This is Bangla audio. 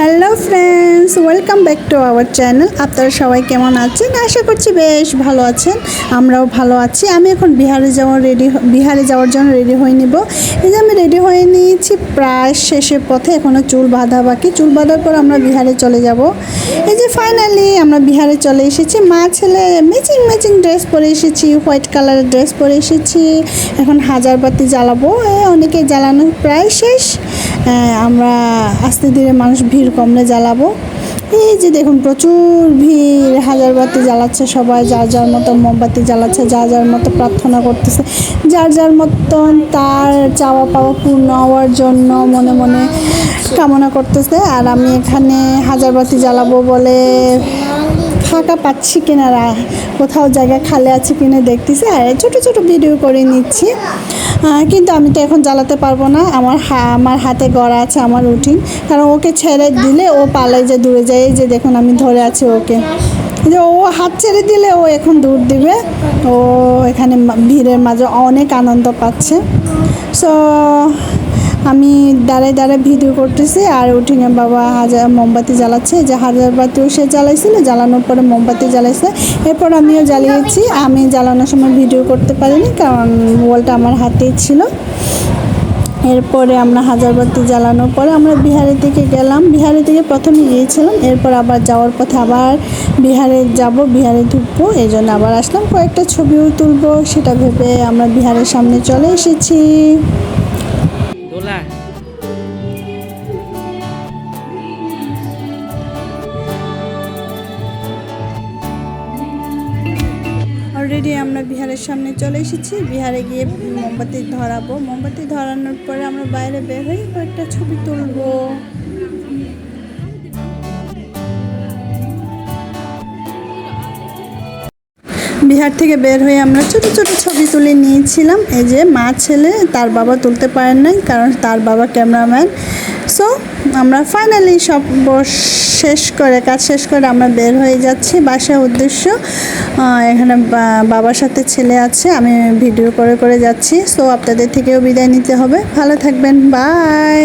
Hello friends welcome back to our channel আপনারা সবাই কেমন আছেন? আশা করছি বেশ ভালো আছেন। আমরাও ভালো আছি। আমি এখন বিহারে যাওয়ার রেডি বিহারে যাওয়ার জন্য রেডি হয়ে নিব। এই যে আমি রেডি হয়ে নিয়েছি, প্রায় শেষের পথে এখনও চুল বাঁধা বাকি। চুল বাঁধার পর আমরা বিহারে চলে যাব। এই যে ফাইনালি আমরা বিহারে চলে এসেছি। মা ছেলে ম্যাচিং ম্যাচিং ড্রেস পরে এসেছি হোয়াইট কালারের ড্রেস পরে এসেছি। এখন হাজার বাতি জ্বালাবো। অনেকে জ্বালানো প্রায় শেষ। আমরা আস্তে ধীরে মানুষ ভিড় কমলে জ্বালাবো। এই যে দেখুন, প্রচুর ভিড়, হাজার বাতি জ্বালাচ্ছে সবাই, যার যার মতো মোমবাতি জ্বালাচ্ছে, যার যার মতো প্রার্থনা করতেছে, যার যার মতন তার চাওয়া পাওয়া পূর্ণ হওয়ার জন্য মনে মনে কামনা করতেছে। আর আমি এখানে হাজার বাতি জ্বালাবো বলে ফাঁকা পাচ্ছি কিনা কোথাও জায়গা খালে আছে কিনা দেখতেছি, আর ছোট ছোট ভিডিও করে নিচ্ছি। কিন্তু আমি তো এখন জ্বালাতে পারব না, আমার হা- আমার হাতে গড়া আছে, আমার রুটিন কারণ ওকে ছেড়ে দিলে ও পালাই যে দূরে যায় যে দেখুন আমি ধরে আছি ওকে। যে ও হাত ছেড়ে দিলে ও এখন দূর দিবে। ও এখানে ভিড়ের মাঝে অনেক আনন্দ পাচ্ছে। সো আমি দাঁড়ায় দাঁড়ায় ভিডিও করতেছি আর উঠিনে বাবা হাজার মোমবাতি জ্বালাচ্ছে। যে হাজার বাতিও সে জ্বালাইছিল, জ্বালানোর পরে মোমবাতি জ্বালাইছে। এরপর আমিও জ্বালিয়েছি। আমি জ্বালানোর সময় ভিডিও করতে পারিনি কারণ মোবাইলটা আমার হাতেই ছিল। এরপরে আমরা হাজারবাতি জ্বালানোর পরে আমরা বিহারের দিকে গেলাম। বিহারের দিকে প্রথমে গিয়েছিলাম। এরপর আবার যাওয়ার পথে আবার বিহারে যাব, বিহারে ঢুকবো। এই জন্য আবার আসলাম। কয়েকটা ছবিও তুলবো, সেটা ভেবে আমরা বিহারের সামনে চলে এসেছি। দোলা অলরেডি আমরা বিহারের সামনে চলে এসেছি। বিহারে গিয়ে মোমবাতি ধরাবো। মোমবাতি ধরানোর পরে আমরা বাইরে বের হয়ে কয়েকটা ছবি তুলবো। বিহার থেকে বের হয়ে আমরা ছোট ছোট ছবি তুলে নিয়েছিলাম। এই যে মা ছেলে, তার বাবা তুলতে পারেন নাই কারণ তার বাবা ক্যামেরাম্যান। সো আমরা ফাইনালি সব শেষ করে, কাজ শেষ করে আমরা বের হয়ে যাচ্ছি। বাসার উদ্দেশ্য এখানে বাবার সাথে ছেলে আছে, আমি ভিডিও করে করে যাচ্ছি। সো আপনাদের থেকেও বিদায় নিতে হবে। ভালো থাকবেন। বাই